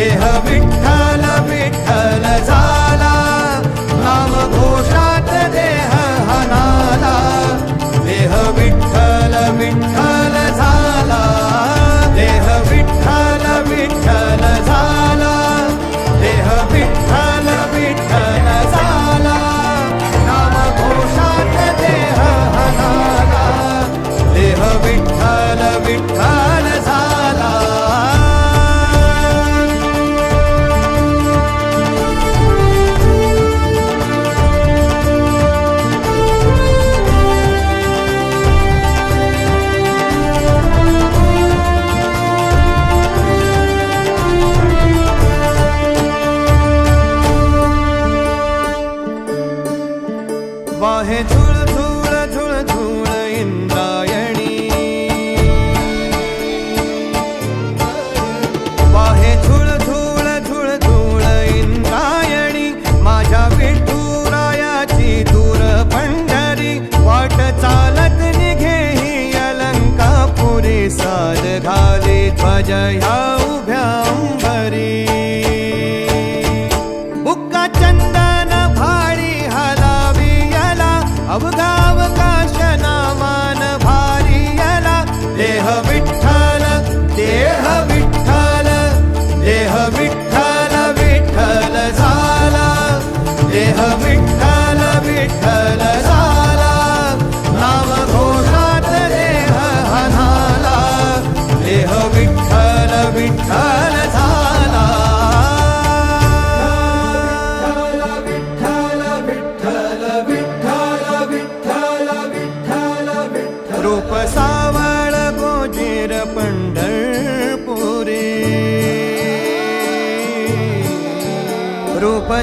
देह पाद घाले ध्वज ह्या उभ्या अंबरी. बुक्का चंदन भाडी हलावी याला अवघा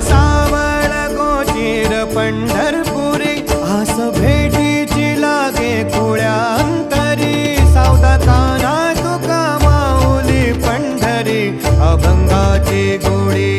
सावळ गोचीर पंढरपुरी. आस भेटीची लागे कुळ्यांतरी. सावधाताना तुका माऊली पंढरी. अभंगाची गोळी